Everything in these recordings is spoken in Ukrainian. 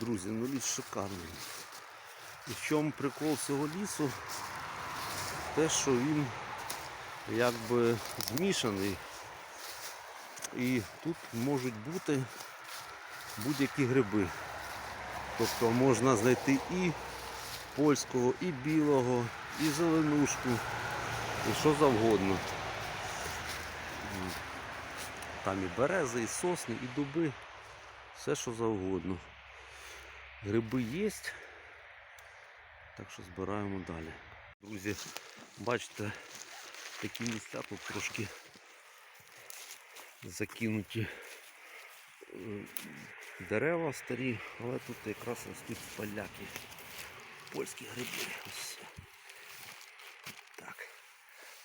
Друзі, ну ліс шикарний. І в чому прикол цього лісу? Те, що він якби змішаний. І тут можуть бути будь-які гриби. Тобто можна знайти і польського, і білого, і зеленушку, і що завгодно. Там і берези, і сосни, і дуби, все що завгодно. Гриби є, так що збираємо далі. Друзі, бачите, такі місця тут трошки закинуті е, дерева старі, але тут якраз ростуть поляки. Польські гриби. Ось. Так,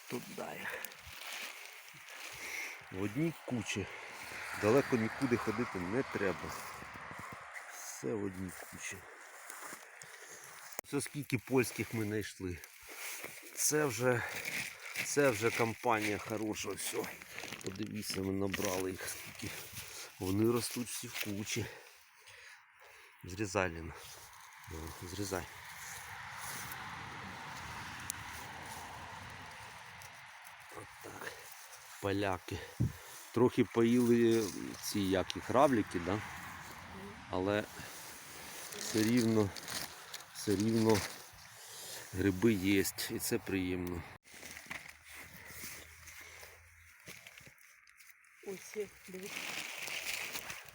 туди їх. В одній кучі. Далеко нікуди ходити не треба. Все в кучі. Це скільки польських ми знайшли. Це вже, це вже компанія хороша. Все. Подивіться, ми набрали їх скільки. Вони ростуть всі в кучі. Зрізай, Ліна. Зрізай. От. Поляки. Трохи поїли ці як їх равліки, да? Але все рівно, все рівно гриби є і це приємно. Ось є, дивись.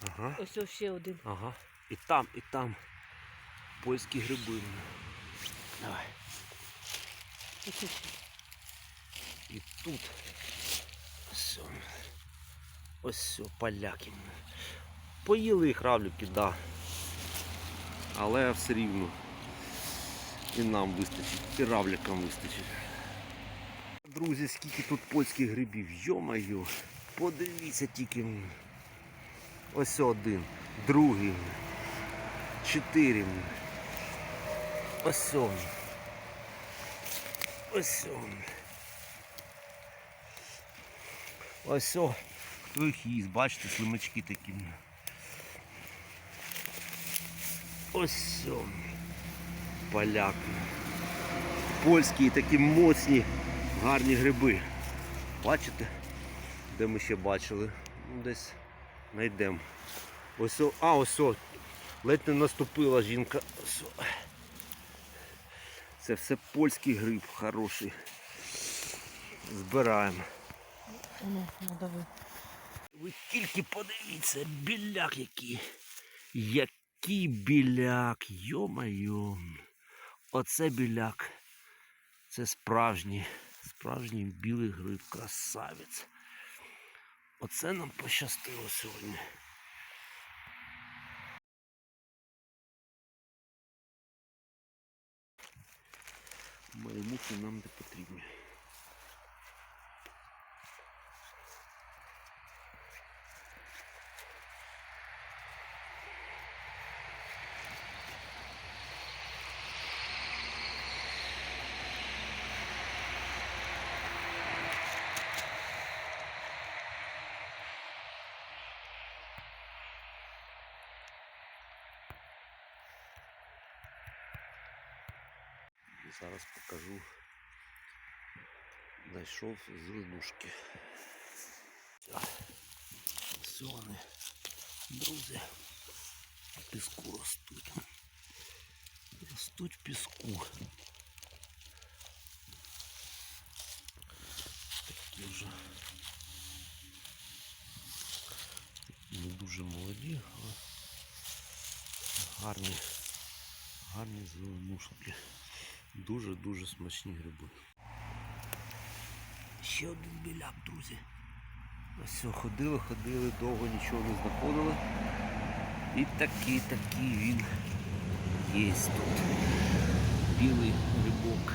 Ага. Ось ось ще один. Ага. І там, і там. Польські гриби. Давай. Ось ось. І тут. Ось. Ось все, поляки. Поїли їх равлюки, да. Але все рівно. І нам вистачить, і равлякам вистачить. Друзі, скільки тут польських грибів, йо-моє, подивіться тільки. Ось один, другий, чотири. Ось он. Ось он. Ось о, хвихіз, бачите, слимачки такі. Ось о, поляки. Польські такі моцні, гарні гриби. Бачите? Де ми ще бачили? Ну, Десь знайдемо. Ось о, а ось о, ледь не наступила жінка. Ось о. Це все польський гриб хороший. Збираємо. Ну, надави. Ви тільки подивіться, біляк який. Який біляк, йо-майо. Оце біляк. Це справжній, справжній білий гриб, красавець. Оце нам пощастило сьогодні. Маймухи нам не потрібні. Зараз покажу. Знайшов зеленушки. Все вони, друзі, в піску ростуть. Ростуть в піску. Такі вже не дуже молоді, але гарні, гарні зеленушки. Дуже-дуже смачні гриби. Ще один біляк, друзі. Ось ходили, ходили, довго нічого не знаходили. І такий, такий він є тут. Білий грибок.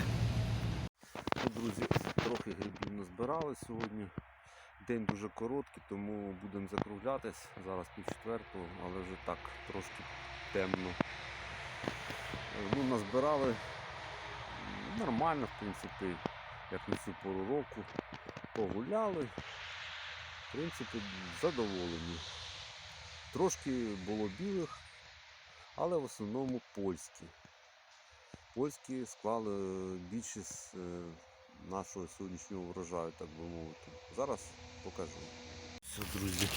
Друзі, трохи грибів назбирали сьогодні. День дуже короткий, тому будемо закруглятись. Зараз пів четвертого, але вже так трошки темно. Ну, назбирали нормально, в принципі, як на цю пору року. Погуляли. В принципі, задоволені. Трошки було білих, але в основному польські. Польські склали більшість е, нашого сьогоднішнього врожаю, так би мовити. Зараз покажу. Все, друзі,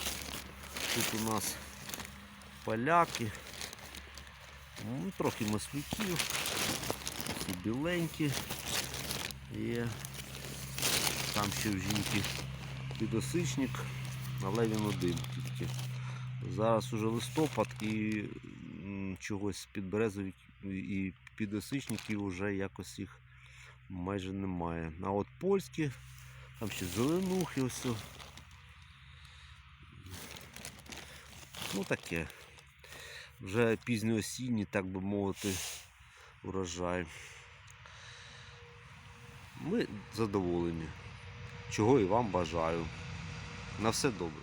тут у нас поляки, ну, трохи маслюків, всі біленькі є. Там ще в жінки підосичник, але він один тільки. Зараз уже листопад і чогось підберезовик і підосичників вже якось їх майже немає. А от польські, там ще зеленухи ось. Ну таке. Вже пізньоосінній, так би мовити, урожай. Ми задоволені. Чого і вам бажаю. На все добре.